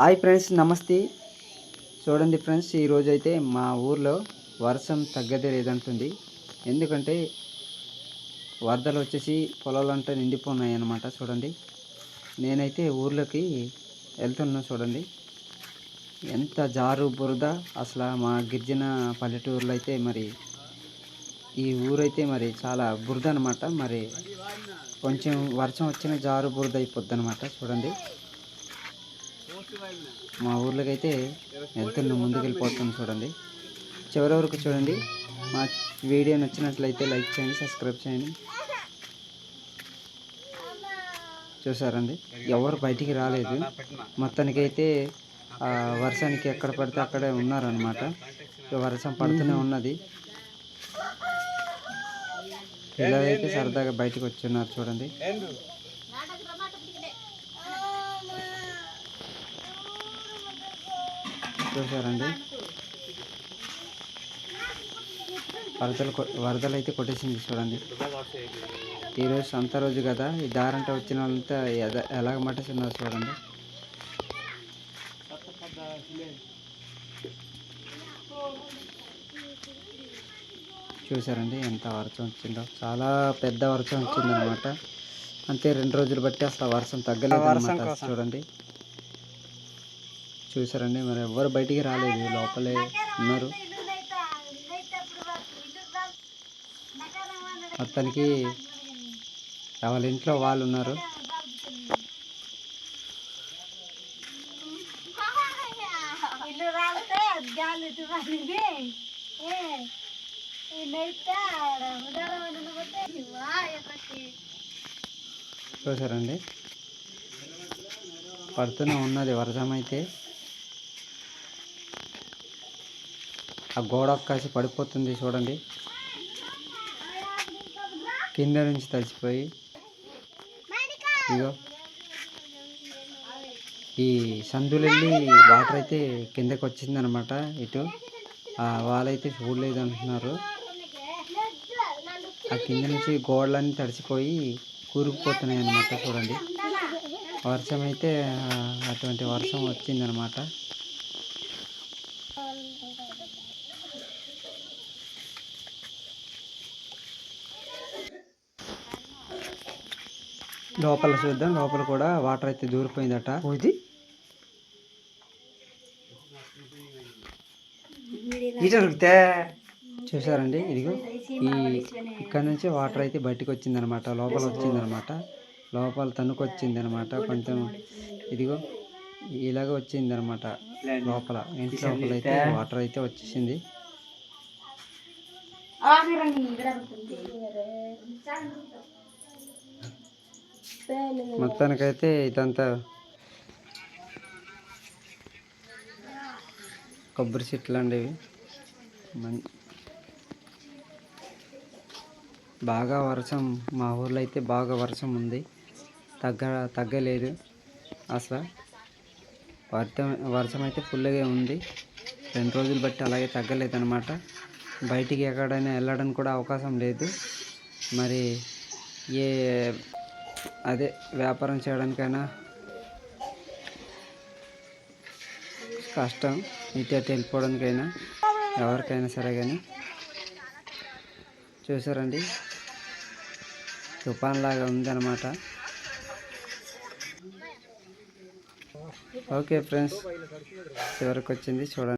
Hi friends నమస్తే. చూడండి friends ఈరోజు అయితే మా ఊర్లో వర్షం తగ్గదే లేదంటుంది. ఎందుకంటే వరదలు వచ్చేసి పొలాలంతా నిండిపోన్నాయి అన్నమాట చూడండి. నేనైతే ఊర్లోకి వెళ్తున్నాను చూడండి. ఎంత జారు బురద అసలు మా గిరిజన పల్లెటూరులో అయితే మరి ఈ ఊరైతే మరి చాలా బురద అనమాట మరి కొంచెం వర్షం వచ్చిన జారు బురద అయిపోద్ది అనమాట చూడండి. మా ఊర్లోకి అయితే వెళ్తున్న ముందుకు చూడండి. చివరి వరకు చూడండి. మా వీడియో నచ్చినట్లయితే లైక్ చేయండి సబ్స్క్రైబ్ చేయండి. చూసారండి? ఎవరు బయటికి రాలేదు. మొత్తానికైతే వర్షానికి ఎక్కడ పడితే అక్కడే ఉన్నారనమాట వర్షం పడుతూనే ఉన్నది. పిల్లలైతే సరదాగా బయటకు వచ్చి ఉన్నారు చూడండి. చూసారండి. వరదలు వరదలు అయితే కొట్టేసింది చూడండి. ఈరోజు సంత రోజు కదా ఈ దారంట వచ్చిన వాళ్ళంతా ఎలాగ మట్టేస్తున్నారు చూడండి. చూసారండి ఎంత వర్షం వచ్చిందో. చాలా పెద్ద వర్షం వచ్చింది అనమాట అంతే రెండు రోజులు బట్టి అసలు వర్షం తగ్గలేదు చూడండి. చూసారండి మరి ఎవ్వరు బయటికి రాలేదు. లోపలే ఉన్నారు. మొత్తానికి వాళ్ళ ఇంట్లో వాళ్ళు ఉన్నారు. చూసారండి పడుతూనే ఉన్నది వర్షం అయితే ఆ గోడ కాసి పడిపోతుంది చూడండి. కింద నుంచి తడిచిపోయి ఇగో ఈ సందులెళ్ళి వాటర్ అయితే కిందకి వచ్చిందనమాట ఇటు వాళ్ళైతే చూడలేదు అంటున్నారు ఆ కింద నుంచి గోడలన్నీ తడిసిపోయి కూరుకుపోతున్నాయి అన్నమాట చూడండి. వర్షం అయితే అటువంటి వర్షం వచ్చిందనమాట. లోపల చూద్దాం. లోపల కూడా వాటర్ అయితే దూరిపోయిందట. ఇది చూసారండి? ఇదిగో ఈ ఇక్కడ నుంచి వాటర్ అయితే బయటకు వచ్చిందనమాట. లోపల వచ్చిందనమాట. లోపల తణుకు వచ్చిందనమాట కొంచెం ఇదిగో ఇలాగ వచ్చిందనమాట. లోపల ఇంటి లోపల అయితే వాటర్ అయితే వచ్చేసింది. మొత్తానికైతే ఇదంతా కొబ్బరి చెట్లు అండి ఇవి. మం- బాగా వర్షం మా ఊర్లో అయితే బాగా వర్షం ఉంది. తగ్గ తగ్గలేదు అసలు. వర్షం వర్షం అయితే ఫుల్గా ఉంది. రెండు రోజులు బట్టి అలాగే తగ్గలేదు అనమాట బయటికి ఎక్కడైనా వెళ్ళడానికి కూడా అవకాశం లేదు. మరి ఏ అదే వ్యాపారం చేయడానికైనా కష్టం ఇటు అటు వెళ్ళిపోవడానికైనా ఎవరికైనా సరే కానీ చూసారండి? తుఫాన్ లాగా ఉందన్నమాట. ఓకే ఫ్రెండ్స్ చివరికి వచ్చింది చూడండి.